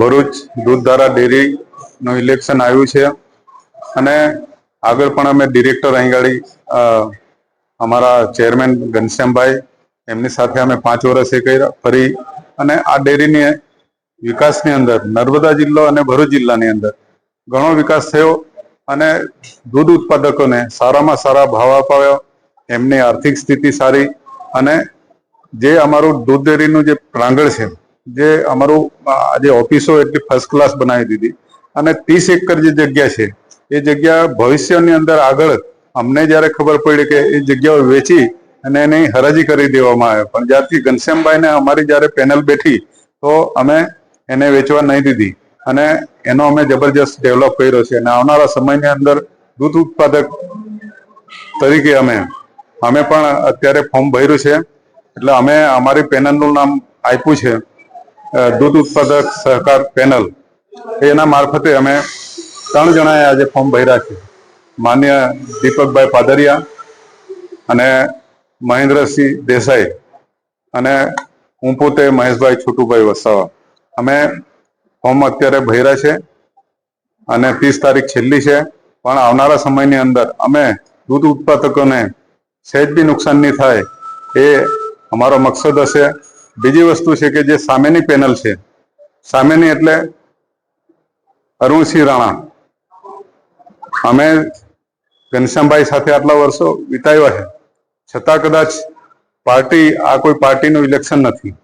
Bharuch Dudhdhara ડેરીનું election આવ્યું છે. અને આગળ પણ અમે ડિરેક્ટર અહીં અમારા ચેરમેન ઘનશ્યામભાઈ, એમની સાથે અમે પાંચ વર્ષે કર્યા, ફરી અને આ ડેરીની વિકાસની અંદર, નર્મદા જિલ્લો અને ભરૂચ જિલ્લાની અંદર ઘણો વિકાસ થયો અને દૂધ ઉત્પાદકોને સારામાં સારા ભાવ અપાવ્યો, એમની આર્થિક સ્થિતિ સારી અને જે અમારું દૂધ ડેરીનું જે પ્રાંગણ છે જે અમારું જે ઓફિસો એટલી ફર્સ્ટ ક્લાસ બનાવી દીધી. અને ત્રીસ એકર જે જગ્યા છે, એ જગ્યા ભવિષ્યની અંદર આગળ અમને જ્યારે ખબર પડી કે એ જગ્યાઓ વેચી અને એની હરાજી કરી દેવામાં આવે પણ જ્યારથી ઘનશ્યામભાઈને અમારી જ્યારે પેનલ બેઠી, તો અમે એને વેચવા નહીં દીધી. અને એનો અમે જબરજસ્ત ડેવલપ કર્યો છે. અને આવનારા સમયની અંદર દૂધ ઉત્પાદક તરીકે અમે અમે પણ અત્યારે ફોર્મ ભર્યું છે. એટલે અમે અમારી પેનલનું નામ આપ્યું છે. દૂધ ઉત્પાદક સહકાર પેનલ, એના મારફતે અમે ત્રણ જણાએ આજે ફોર્મ ભર્યા છે માન્ય દીપકભાઈ પાદરિયા અને મહેન્દ્રસિંહ દેસાઈ અને હું પોતે મહેશભાઈ છોટુભાઈ વસાવા. અમે ફોર્મ અત્યારે ભર્યા છે અને ત્રીસ તારીખ છેલ્લી છે, પણ આવનારા સમયની અંદર અમે દૂધ ઉત્પાદકોને સહેજ બી નુકસાન નહીં થાય એ અમારો મકસદ હશે. બીજી વસ્તુ છે કે જે સામેની પેનલ છે, સામેની એટલે અરુણસિંહ રાણા. અમે ઘનશ્યામભાઈ સાથે આટલા વર્ષો વિતાવ્યા છે. છતાં કદાચ પાર્ટી, આ કોઈ પાર્ટીનું ઇલેક્શન નથી.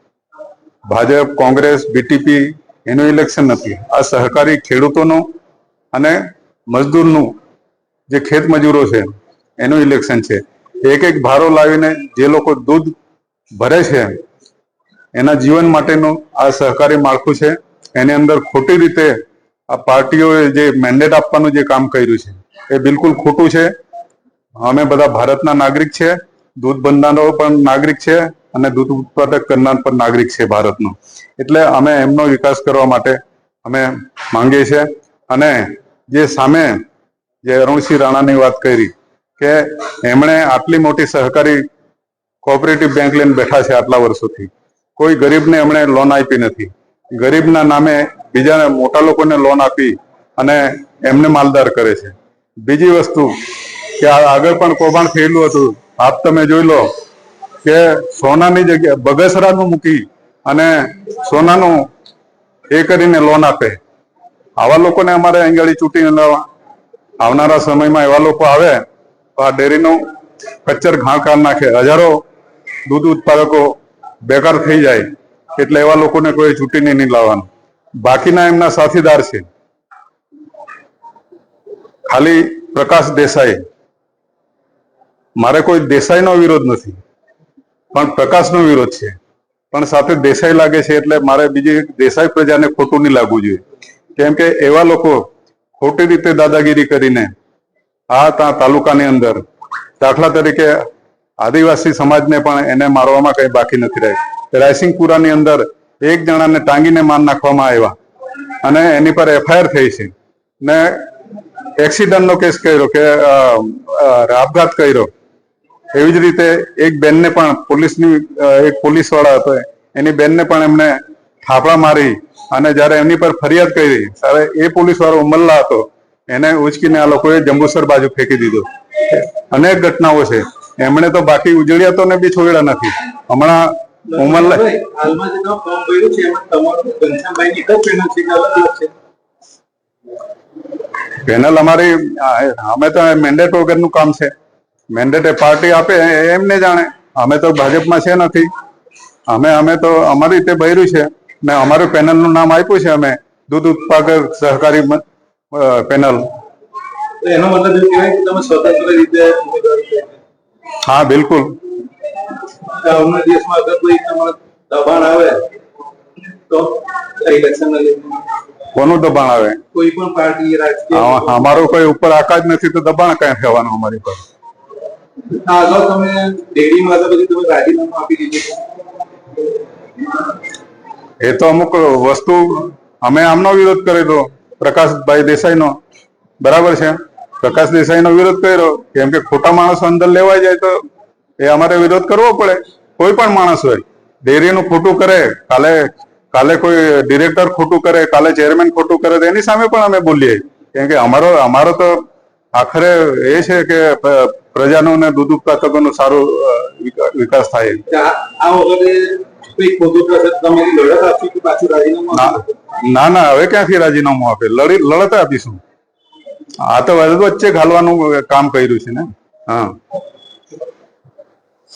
ભાજપ, કોંગ્રેસ બીટીપી એનું ઇલેક્શન નથી. આ સહકારી ખેડૂતોનું અને મજદૂરનું જે ખેત મજૂરો છે, એનું ઇલેક્શન છે. એક એક ભારો લાવીને જે લોકો દૂધ ભરે છે એના જીવન માટેનું આ સહકારી માળખું છે. એની અંદર ખોટી રીતે આ પાર્ટીઓએ જે મેન્ડેટ આપવાનું જે કામ કર્યું છે, એ બિલકુલ ખોટું છે. અમે બધા ભારતના નાગરિક છે, દૂધ બંધાનો પણ નાગરિક છે અને દૂધ ઉત્પાદક કરનાર પણ નાગરિક છે ભારતનો. એટલે અમે એમનો વિકાસ કરવા માટે અમે માંગીએ છીએ. અને જે સામે જે અરુણસિંહ રાણાની વાત કરી કે એમણે આટલી મોટી સહકારી કોઓપરેટિવ બેંક લઈને બેઠા છે આટલા વર્ષોથી. કોઈ ગરીબને એમણે લોન આપી નથી. ગરીબના નામે બીજાને મોટા લોકોને લોન આપી અને એમને માલદાર કરે છે. બીજી વસ્તુ કે આગળ પણ કૌભાંડ થયેલું હતું. આપ તમે જોઈ લો કે સોનાની જગ્યાએ બગસરાનું મૂકી અને સોનાનું એ કરીને લોન આપે. આવા લોકોને અમારે અંગાળી ચૂંટીને લાવવા આવનારા સમયમાં એવા લોકો આવે, તો આ ડેરીનું કચ્ચર ઘાણ નાખે. હજારો દૂધ ઉત્પાદકો બેકાર થઈ જાય, એટલે એવા લોકોને કોઈ ચૂંટીને નહીં લાવવાનું. બાકીના એમના સાથીદાર છે. ખાલી પ્રકાશ દેસાઈ. મારે કોઈ દેસાઈનો વિરોધ નથી, પણ પ્રકાશનો વિરોધ છે. પણ સાથે દેસાઈ લાગે છે એટલે મારે બીજી દેસાઈ પ્રજાને ખોટું નહીં લાગવું જોઈએ. કેમ કે એવા લોકો ખોટી રીતે દાદાગીરી કરીને આ તાલુકાની અંદર દાખલા તરીકે આદિવાસી સમાજને પણ એને મારવામાં કઈ બાકી નથી રહી. રાયસિંગપુરાની અંદર એક જણાને ટાંગીને માર નાખવામાં આવ્યા અને એની પર એફઆઈઆર થઈ છે. ને એક્સિડન્ટનો કેસ કર્યો કે આપઘાત કર્યો. એવી જ રીતે એક બેનને પણ પોલીસની એક પોલીસવાળા હતો એની બેનને પણ એમને થાપડા મારી અને જ્યારે એમની પર ફરિયાદ કરી, ત્યારે એ પોલીસવાળો ઉમલ્લા હતો. એને ઉચકીને આ લોકોએ જંબુસર બાજુ ફેંકી દીધો. અનેક ઘટનાઓ છે. એમણે તો બાકી ઉજળિયાતોને બી છોડ્યા નથી. હમણાં ઉમલ્લા હાલમાં જે ફોર્મ ભર્યું છે એમાં તમારું ઘનશ્યામભાઈની એક જ પેનલ છે કે અલગ અલગ છે. પેનલ અમારી અમે તો મેન્ડેટ વગરનું કામ છે. મેન્ડેટ એ પાર્ટી આપે એમ એમને જાણે. અમે તો ભાજપમાં છે નથી. અમે અમે તો અમારી રીતે ભર્યું છે. ને અમારું પેનલનું નામ આપ્યું છે અમે. દૂધ ઉત્પાદક સહકારી પેનલ. એનો મતલબ એવું કહેવાય કે તમે સ્વતંત્ર રીતે ઉમેદવારી કરી. હા બિલકુલ. દિવસમાં અગર કોઈ દબાણ આવે તો ઇલેક્શન કોનું દબાણ આવે? કોઈ પણ પાર્ટી રાજકીય? અમારો કોઈ ઉપર આકાશ નથી તો દબાણ કઈ થવાનું અમારી પર? આ અગાઉ તમે ડેરીમાં હતા પછી તમે રાજીનામું આપી દીધું. એ તો અમુક વસ્તુ અમે આમનો વિરોધ કરેલો પ્રકાશભાઈ દેસાઈનો. બરાબર છે? પ્રકાશ દેસાઈનો વિરોધ કર્યો. કેમ કે ખોટા માણસો અંદર લેવાઈ જાય તો એ અમારે વિરોધ કરવો પડે. કોઈ પણ માણસ હોય ડેરીનું ખોટું કરે કાલે કાલે કોઈ ડિરેક્ટર ખોટું કરે કાલે ચેરમેન ખોટું કરે તો એની સામે પણ અમે બોલીએ. કેમ કે અમારો અમારો તો આખરે એ છે કે પ્રજાનો ને દૂધ ઉત્પાદકોનું સારું વિકાસ થાય ના? ના ના હવે ક્યાંથી રાજીનામું આપે? લડી લડત આપીશું. આ તો વચ્ચે ઘાલવાનું કામ કર્યું છે ને. હા.